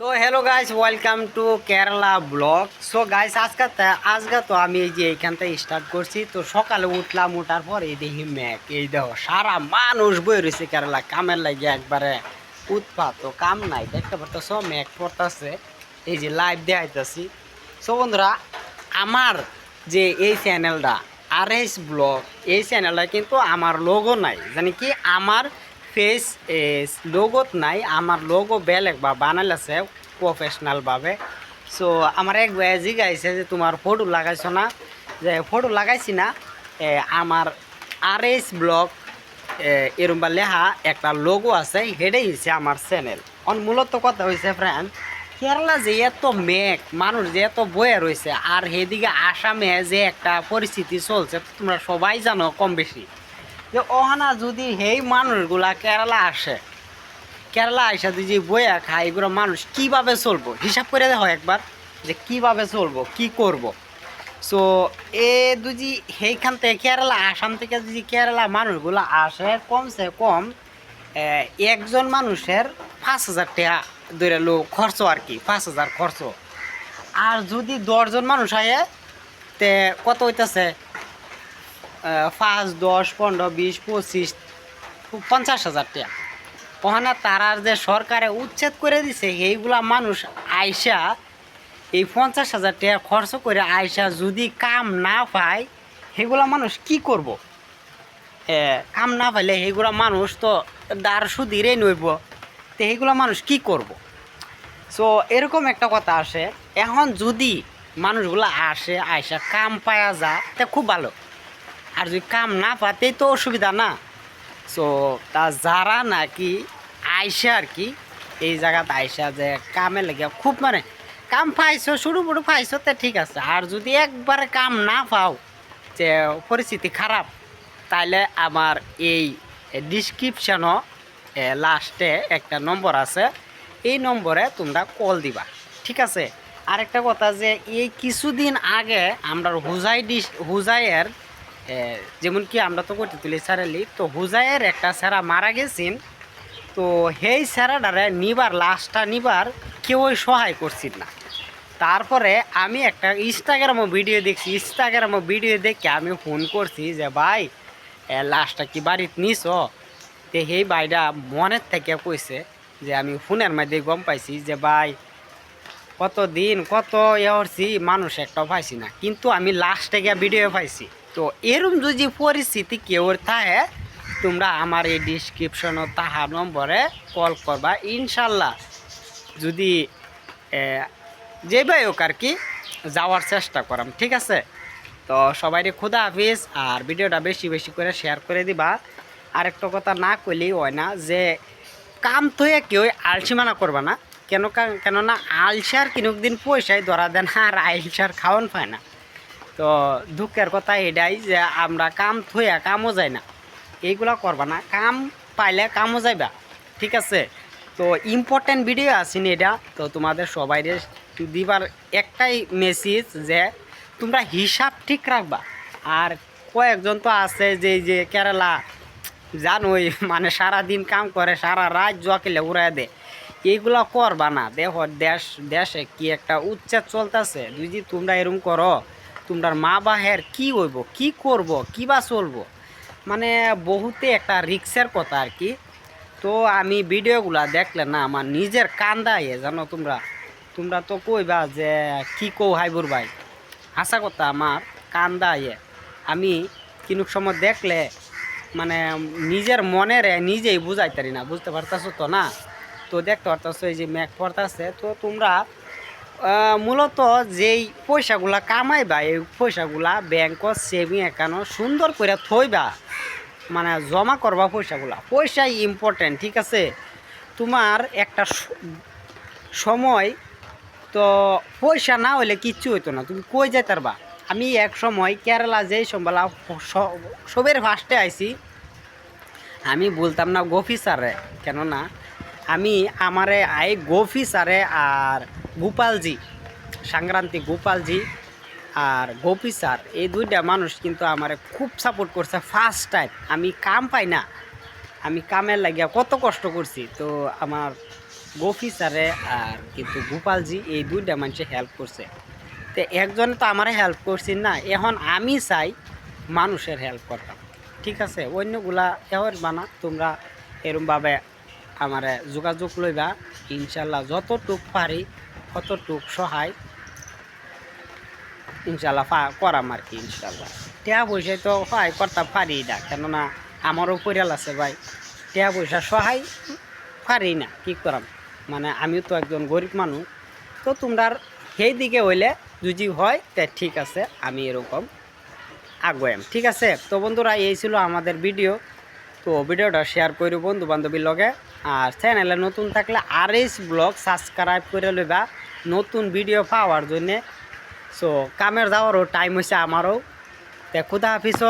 তো hello guys welcome to Kerala blog so guys আজকে আজকে তো আমি এই যে এইখান থেকে স্টার্ট করছি। তো সকালে উঠলাম উঠার পর এই দেখি ম্যাক এই দেখো, সারা মানুষ বই রয়েছে কেরালা কামের লাগে একবারে উৎপাত, তো কাম নাই, দেখতে পারতেছ ম্যাক পড়তেছে, এই যে লাইভ দেখাইতেছি। সো বন্ধুরা, আমার যে এই চ্যানেলটা আর এস ব্লগ এই চ্যানেলটা কিন্তু আমার লোগো নাই। জানি কি, আমার ফেস লোগোত নাই আমার লোগো বেলেগ বা বানাইছে প্রফেশনালভাবে সো আমার এক ভাই জিগাইছে যে তোমার ফটো লাগাইছো না? যে ফটো লাগাইছি না আমার আর এস ব্লগ এরম বা লেখা একটা লোগো আছে হেডেই হচ্ছে আমার চ্যানেল অন মূলত কথা হয়েছে ফ্রেন্ড কেরালা যে এত মেঘ মানুষ যে এত বয়ে রয়েছে আর সেদিকে আসামে যে একটা পরিস্থিতি চলছে, তোমরা সবাই জানো কম বেশি। যে ওহানা যদি সেই মানুষগুলা কেরালা আসে, কেরালা আইসা যদি বইয়া খায়, এগুলো মানুষ কীভাবে চলবো? হিসাব করে দেখো একবার যে কীভাবে চলবো, কি করব? সো এ যদি সেইখান থেকে কেরালা, আসাম থেকে যদি কেরালা মানুষগুলো আসে, কমসে কম একজন মানুষের পাঁচ হাজার টাকা ধরে লো খরচ আর কি, পাঁচ হাজার খরচ। আর যদি দশজন মানুষ আয়ে তে কত হইতেছে? পাঁচ, দশ, পনেরো, বিশ, পঁচিশ, পঞ্চাশ হাজার টাকা। ওখানে তারার যে সরকারে উচ্ছেদ করে দিছে এইগুলা মানুষ আইসা এই পঞ্চাশ হাজার টাকা খরচ করে আইসা যদি কাম না পায় সেগুলা মানুষ কি করব? কাম না পাইলে সেইগুলা মানুষ তো দার সুদিরে নইব। তো সেইগুলা মানুষ কি করব? সো এরকম একটা কথা আসে। এখন যদি মানুষগুলো আসে, আইসা কাম পায়া যা, তা খুব ভালো। আর যদি কাম না পাতেই তো অসুবিধা না। সো তা যারা নাকি আইসা আর কি, এই জায়গাতে আইসা যে কামে লেগে খুব মানে কাম পাইছো, শুরু বড় পাইছো, তা ঠিক আছে। আর যদি একবারে কাম না পাও, যে পরিস্থিতি খারাপ, তাইলে আমার এই ডিসক্রিপশনও লাস্টে একটা নম্বর আছে। এই নম্বরে তোমরা কল দিবা, ঠিক আছে? আরেকটা কথা যে এই কিছুদিন আগে আমরা হুজাই ডিস হুজাইয়ের যেমন কি আমরা তো করতে তুলি স্যারেলি তো হুজাইয়ের একটা স্যারা মারা গেছেন, তো সেই স্যারাটারে নিবার, লাশটা নিবার কেউই সহায় করছিল না। তারপরে আমি একটা ইনস্টাগ্রামও ভিডিও দেখছি ইনস্টাগ্রামও ভিডিও দেখে আমি ফোন করছি যে, ভাই লাশটা কি বাড়িতে নিস তো সেই ভাইটা মনের থেকে কইছে যে, আমি ফোনের মধ্যে গম পাইছি যে, ভাই কত দিন কত ইয়ে মানুষ একটা পাইছি না, কিন্তু আমি লাস্ট থেকে ভিডিও পাইছি। তো এরম যদি পরিস্থিতি কেউ থাকে তোমরা আমার এই ডিসক্রিপশনও তাহা নম্বরে কল করবা। ইনশাল্লাহ যদি এ, যে ভাই হোক আর কি যাওয়ার চেষ্টা করাম ঠিক আছে? তো সবাইকে খুদা হাফিজ আর ভিডিওটা বেশি বেশি করে শেয়ার করে দিবা। আরেকটা কথা না কইলেই হয় না যে কাম থয়ে কেউ আলসিমানা করবা না। কেন কেননা আলসার কিনুক দিন পয়সায় ধরা দেন আর আলসার খাওয়ান পায় না। তো দুঃখের কথা এটাই যে আমরা কাম থইয়া কামও যায় না। এইগুলা করবা না। কাম পাইলে কামও যাইবা। ঠিক আছে? তো ইম্পর্টেন্ট ভিডিও আসেনি এটা? তো তোমাদের সবাই দিবার একটাই মেসেজ যে তোমরা হিসাব ঠিক রাখবা। আর কয়েকজন তো আছে যে যে কেরালা, জানোই মানে সারা দিন কাম করে, সারা রাত জকিলে উড়াই দে এইগুলা করবা না। দেহ দেশ, দেশে কি একটা উচ্ছেদ চলতেছে। যদি তোমরা এরম করো তোমরার মা বাহের কি হইব, কি করব, কি বা চলবো? মানে বহুতে একটা রিক্সের কথা আর কি। তো আমি ভিডিওগুলা দেখলে না, আমার নিজের কান্দা ইয়ে জানো তোমরা? তোমরা তো কইবা যে, কি কও হাইবুর ভাই? আশা কথা আমার, কান্দা ইয়ে আমি কিনুক সময় দেখলে মানে নিজের মনের নিজেই বুঝাইতারি না, বুঝতে পারতাছো তো না? তো দেখতে পারতাছো এই যে ম্যাক পড়তাছে, তো তোমরা মূলত যেই পয়সাগুলা কামাইবা, এই পয়সাগুলা ব্যাংক সেভিং অ্যাকাউন্ট সুন্দর করে থইবা মানে জমা করবা পয়সাগুলা। পয়সাই ইম্পর্টেন্ট ঠিক আছে? তোমার একটা সময়, তো পয়সা না হলে কিচ্ছু হইতো না, তুমি কই পারবা? আমি এক সময় কেরালা যেই সম্বালা সবের ফার্স্টে আইছি, আমি বলতাম না গফি স্যারে, কেননা আমি আমারে আই গফি স্যারে আর গোপালজি সংক্রান্তি গোপালজি আর গোপী স্যার, এই দুইটা মানুষ কিন্তু আমারে খুব সাপোর্ট করছে ফার্স্ট টাইম আমি কাম পাই না, আমি কামের লাগিয়া কত কষ্ট করছি। তো আমার গোপী স্যারে আর কিন্তু গোপালজি এই দুইটা মানুষে হেল্প করছে। তো একজনে তো আমারে হেল্প করছেন না, এখন আমি চাই মানুষের হেল্প করতাম ঠিক আছে? অন্যগুলা এহর বানা, তোমরা এরমভাবে আমারে যোগাযোগ লইবা। ইনশাল্লাহ যতটুক পারি ততটুক সহায় ইনশাল্লাহ করাম আর কি ইনশাল্লাহ টিয়া পয়সায় তো সহায় করতে পারি না, কেননা আমারও পরিয়াল আছে ভাই। টিয়া পয়সা সহায় পারি না, কি করাম? মানে আমিও তো একজন গরিব মানুষ। তো তোমরা সেই দিকে হইলে যদি হয়, তা ঠিক আছে, আমি এরকম আগুয়াম ঠিক আছে? তো বন্ধুরা, এই ছিল আমাদের ভিডিও। তো ভিডিওটা শেয়ার করো বন্ধু বান্ধবীর লগে। আর চ্যানেলে নতুন থাকলে আর এস ব্লগ সাবস্ক্রাইব করে লইবা। নতুন ভিডিও পাওয়ার জন্যে। সো কামের যাওয়ারও টাইম হয়েছে আমারও তে খুদা হাফিজ